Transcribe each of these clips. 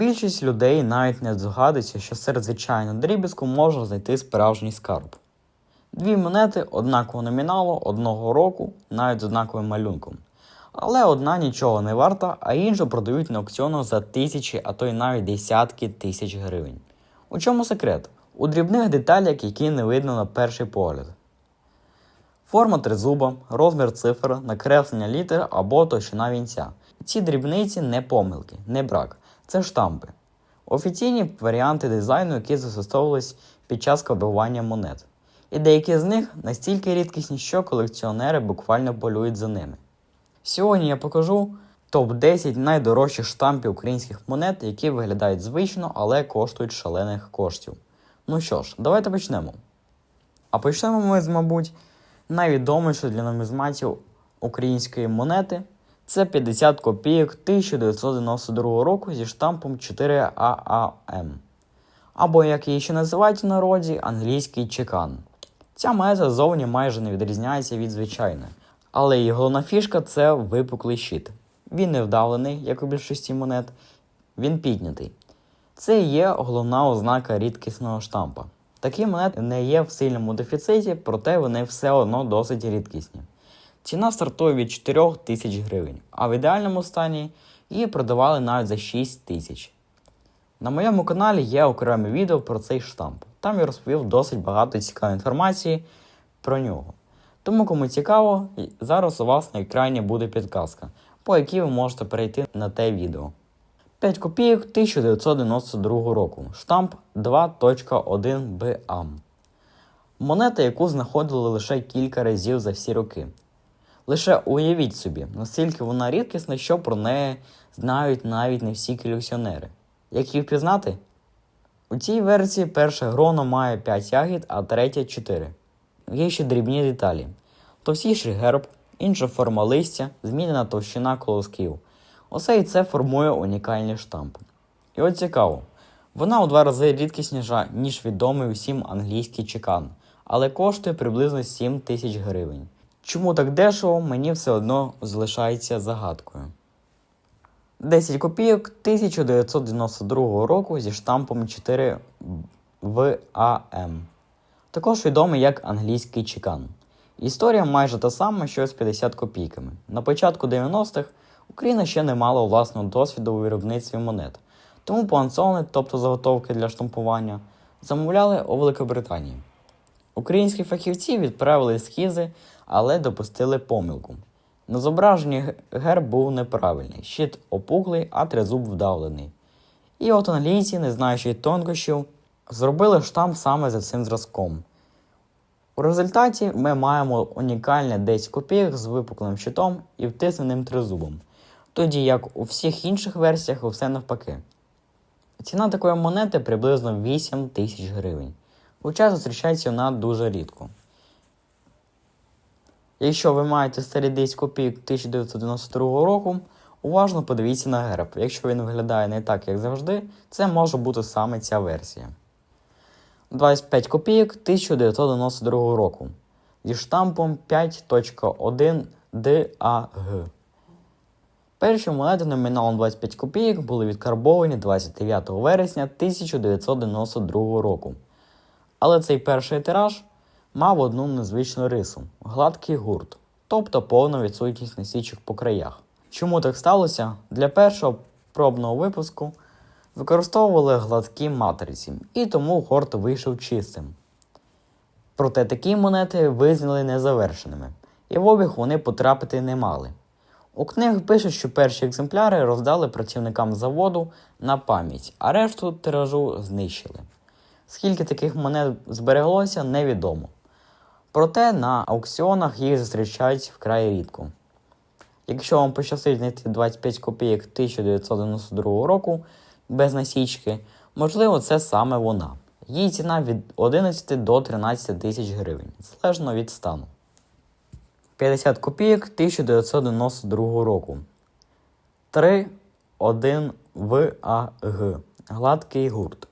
Більшість людей навіть не здогадується, що серед звичайного дріб'язку можна знайти справжній скарб. Дві монети однакового номіналу одного року, навіть з однаковим малюнком. Але одна нічого не варта, а іншу продають на аукціонах за тисячі, а то й навіть десятки тисяч гривень. У чому секрет? У дрібних деталях, які не видно на перший погляд. Форма тризуба, розмір цифр, накреслення літер або товщина вінця. Ці дрібниці не помилки, не брак, це штампи. Офіційні варіанти дизайну, які застосовувались під час кодування монет. І деякі з них настільки рідкісні, що колекціонери буквально полюють за ними. Сьогодні я покажу топ-10 найдорожчих штампів українських монет, які виглядають звично, але коштують шалених коштів. Ну що ж, давайте почнемо. А почнемо ми з, мабуть, найвідомішої для нумізматів української монети. Це 50 копійок 1992 року зі штампом 4AAM. Або, як її ще називають в народі, англійський чекан. Ця монета зовні майже не відрізняється від звичайної. Але її головна фішка це випуклий щит. Він не вдавлений, як у більшості монет, він піднятий. Це є головна ознака рідкісного штампа. Такі монети не є в сильному дефіциті, проте вони все одно досить рідкісні. Ціна стартує від 4 тисяч гривень, а в ідеальному стані її продавали навіть за 6 тисяч. На моєму каналі є окреме відео про цей штамп. Там я розповів досить багато цікавої інформації про нього. Тому, кому цікаво, зараз у вас на екрані буде підказка, по якій ви можете перейти на те відео. 5 копійок 1992 року. Штамп 2.1 BAM. Монета, яку знаходили лише кілька разів за всі роки. Лише уявіть собі, наскільки вона рідкісна, що про неї знають навіть не всі колекціонери. Як її впізнати? У цій версії перша грона має 5 ягід, а третя 4. Є ще дрібні деталі. Товстіший герб, інша форма листя, змінена товщина колосків. Усе і це формує унікальні штампи. І от цікаво, вона у два рази рідкісніша, ніж відомий усім англійський чекан, але коштує приблизно 7 тисяч гривень. Чому так дешево, мені все одно залишається загадкою. 10 копійок 1992 року зі штампом 4 ВАМ. Також відомий як англійський чекан. Історія майже та сама, що з 50 копійками. На початку 90-х Україна ще не мала власного досвіду у виробництві монет, тому пансони, тобто заготовки для штампування, замовляли у Великобританії. Українські фахівці відправили ескізи, але допустили помилку. На зображенні герб був неправильний, щит опуклий, а тризуб вдавлений. І от англійці, не знаючи тонкощів, зробили штамп саме за цим зразком. У результаті ми маємо унікальне 10 копійок з випуклим щитом і втисненим тризубом, тоді як у всіх інших версіях все навпаки. Ціна такої монети приблизно 8 тисяч гривень, хоча зустрічається вона дуже рідко. Якщо ви маєте старий 10 копійок 1992 року, уважно подивіться на герб. Якщо він виглядає не так, як завжди, це може бути саме ця версія. 25 копійок 1992 року зі штампом 5.1 DAG. Перші монети номіналом 25 копійок були відкарбовані 29 вересня 1992 року. Але цей перший тираж мав одну незвичну рису гладкий гурт, тобто повна відсутність насічок по краях. Чому так сталося? Для першого пробного випуску використовували гладкі матриці, і тому гурт вийшов чистим. Проте такі монети визнали незавершеними, і в обіг вони потрапити не мали. У книгах пишуть, що перші екземпляри роздали працівникам заводу на пам'ять, а решту тиражу знищили. Скільки таких монет збереглося, невідомо. Проте на аукціонах їх зустрічають вкрай рідко. Якщо вам пощастить знайти 25 копійок 1992 року без насічки, можливо, це саме вона. Її ціна від 11 до 13 тисяч гривень, залежно від стану. 50 копійок 1992 року. 3 1 ВАГ. Гладкий гурт.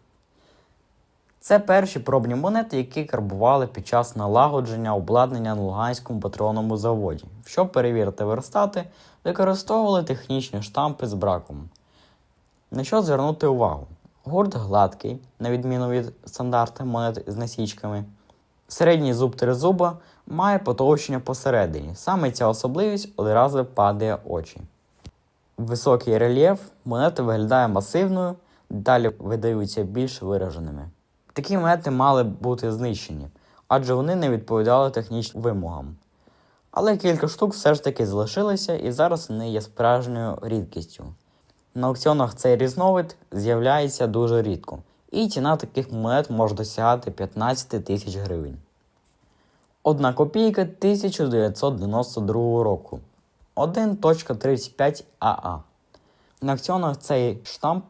Це перші пробні монети, які карбували під час налагодження обладнання на Луганському патронному заводі. Щоб перевірити верстати, використовували технічні штампи з браком. На що звернути увагу? Гурт гладкий, на відміну від стандартних монет з насічками. Середній зуб тризуба має потовщення посередині. Саме ця особливість одразу падає очі. Високий рельєф монета виглядає масивною, деталі видаються більш вираженими. Такі монети мали бути знищені, адже вони не відповідали технічним вимогам. Але кілька штук все ж таки залишилися і зараз вони є справжньою рідкістю. На аукціонах цей різновид з'являється дуже рідко, і ціна таких монет може досягати 15 тисяч гривень. Одна копійка 1992 року 1.35 АА. На аукціонах цей штамп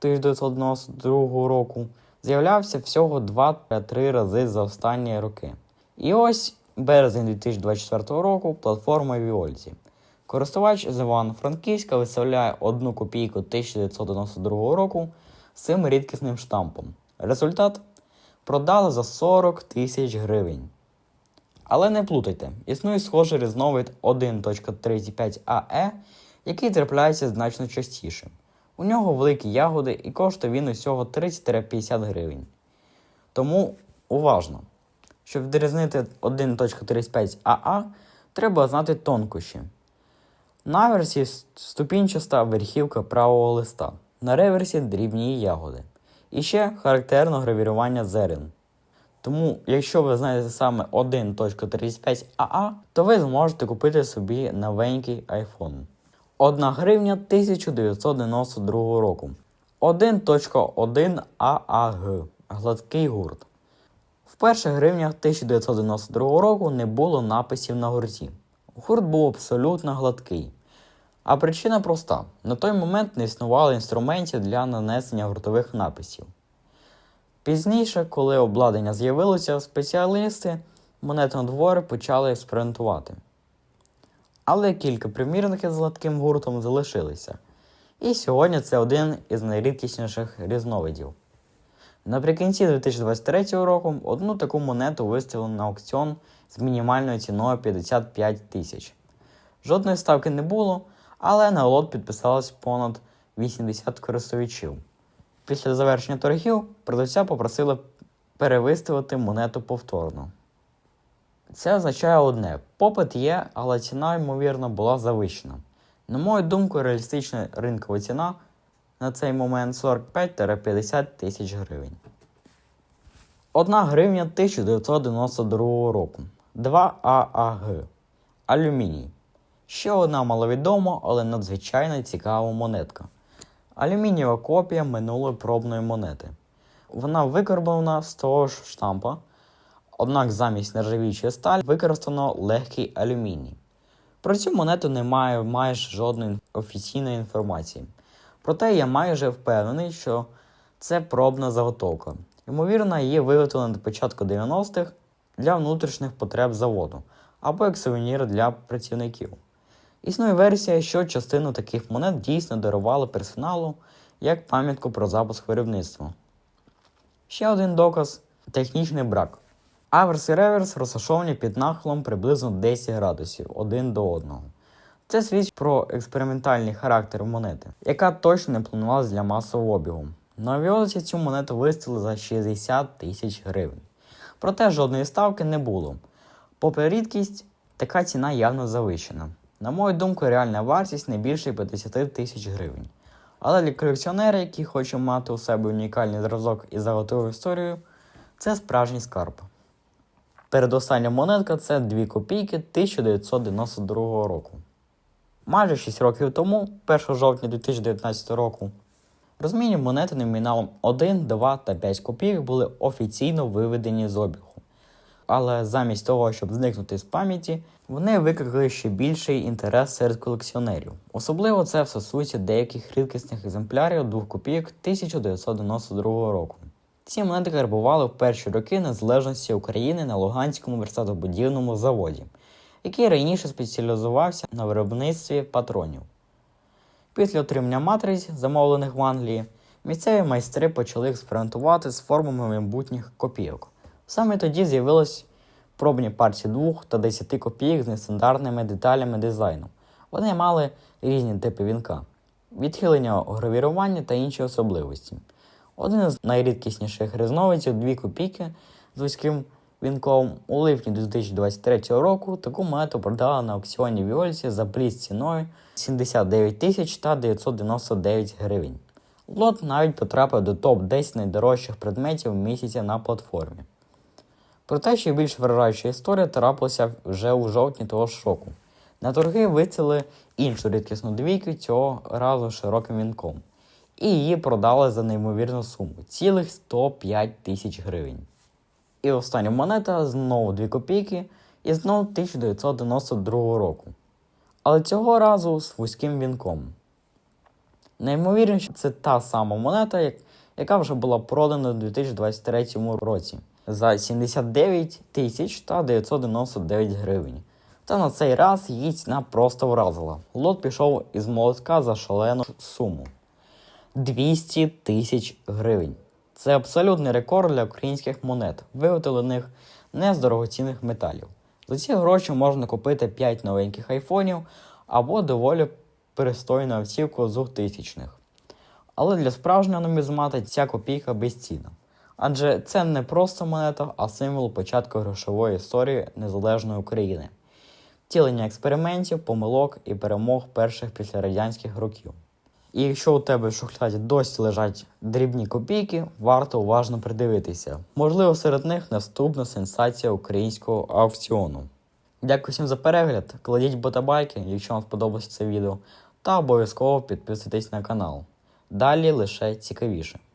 1992 року з'являвся всього 2-3 рази за останні роки. І ось березень 2024 року платформа Віользі. Користувач з Івано-Франківська виставляє 1 копійку 1992 року з цим рідкісним штампом. Результат продали за 40 тисяч гривень. Але не плутайте, існує схожий різновид 1.35 АЕ, який трапляється значно частіше. У нього великі ягоди і коштує він усього 30-50 гривень. Тому уважно. Щоб відрізнити 1.35 АА, треба знати тонкощі. На версі ступінчаста верхівка правого листа, на реверсі дрібні ягоди. І ще характерно гравірування зерен. Тому, якщо ви знаєте саме 1.35 АА, то ви зможете купити собі новенький iPhone. 1 гривня 1992 року. 1.1 ААГ. Гладкий гурт. В перших гривнях 1992 року не було написів на гурті. Гурт був абсолютно гладкий. А причина проста: на той момент не існувало інструментів для нанесення гуртових написів. Пізніше, коли обладнання з'явилося, спеціалісти монетодвори почали експериментувати. Але кілька примірників з гладким гуртом залишилися. І сьогодні це один із найрідкісніших різновидів. Наприкінці 2023 року одну таку монету виставили на аукціон з мінімальною ціною 55 тисяч. Жодної ставки не було, але на лот підписалось понад 80 користувачів. Після завершення торгів продавця попросили перевиставити монету повторно. Це означає одне: попит є, але ціна, ймовірно, була завищена. На мою думку, реалістична ринкова ціна на цей момент 45-50 тисяч гривень. 1 гривня 1992 року. 2 ААГ. Алюміній. Ще одна маловідома, але надзвичайно цікава монетка. Алюмінієва копія минулої пробної монети. Вона викарбована з того ж штампа, однак замість нержавіючої сталі використано легкий алюміній. Про цю монету немає майже жодної офіційної інформації. Проте я майже впевнений, що це пробна заготовка. Ймовірно, її виготовлено до початку 90-х для внутрішніх потреб заводу або як сувенір для працівників. Існує версія, що частину таких монет дійсно дарували персоналу як пам'ятку про запуск виробництва. Ще один доказ технічний брак. Аверс і реверс розташовані під нахилом приблизно 10 градусів один до одного. Це свідчить про експериментальний характер монети, яка точно не планувалася для масового обігу. На авіозі цю монету виставили за 60 тисяч гривень. Проте жодної ставки не було. Попри рідкість, така ціна явно завищена. На мою думку, реальна вартість не більше 50 тисяч гривень. Але для колекціонера, який хоче мати у себе унікальний зразок і заготову історію, це справжній скарб. Передостання монетка це 2 копійки 1992 року. Майже 6 років тому, 1 жовтня 2019 року, розмінні монети номіналом 1, 2 та 5 копійок були офіційно виведені з обігу. Але замість того, щоб зникнути з пам'яті, вони викликали ще більший інтерес серед колекціонерів. Особливо це стосується деяких рідкісних екземплярів 2 копійок 1992 року. Ці монети карбували в перші роки незалежності України на Луганському верстатобудівному заводі, який раніше спеціалізувався на виробництві патронів. Після отримання матриць, замовлених в Англії, місцеві майстри почали експериментувати з формами майбутніх копійок. Саме тоді з'явились пробні партії 2 та 10 копійок з нестандартними деталями дизайну. Вони мали різні типи вінка. відхилення гравірування та інші особливості. Один із найрідкісніших різновидів 2 копійки з вузьким вінком у липні 2023 року таку монету продали на аукціоні Віольсі за пліс ціною 79 тисяч та 999 гривень. Лот навіть потрапив до топ-10 найдорожчих предметів місяця на платформі. Проте ще більш вражаюча історія трапилася вже у жовтні того ж року. На торги вицели іншу рідкісну двійку цього разу широким вінком. І її продали за неймовірну суму цілих 105 тисяч гривень. І остання монета знову 2 копійки і знову 1992 року. Але цього разу з вузьким вінком. Неймовірніше, це та сама монета, яка вже була продана у 2023 році за 79 тисяч та 999 гривень. Та на цей раз її ціна просто вразила. Лот пішов із молотка за шалену суму 200 тисяч гривень. Це абсолютний рекорд для українських монет, виготовлених не з дорогоцінних металів. За ці гроші можна купити 5 новеньких айфонів або доволі пристойну автівку з 2000-х. Але для справжнього нумізмата ця копійка безцінна. Адже це не просто монета, а символ початку грошової історії незалежної України, втілення експериментів, помилок і перемог перших післярадянських років. І якщо у тебе в шухляді досі лежать дрібні копійки, варто уважно придивитися. Можливо, серед них наступна сенсація українського аукціону. Дякую всім за перегляд. Кладіть ботабайки, якщо вам сподобалося це відео, та обов'язково підписуйтесь на канал. Далі лише цікавіше.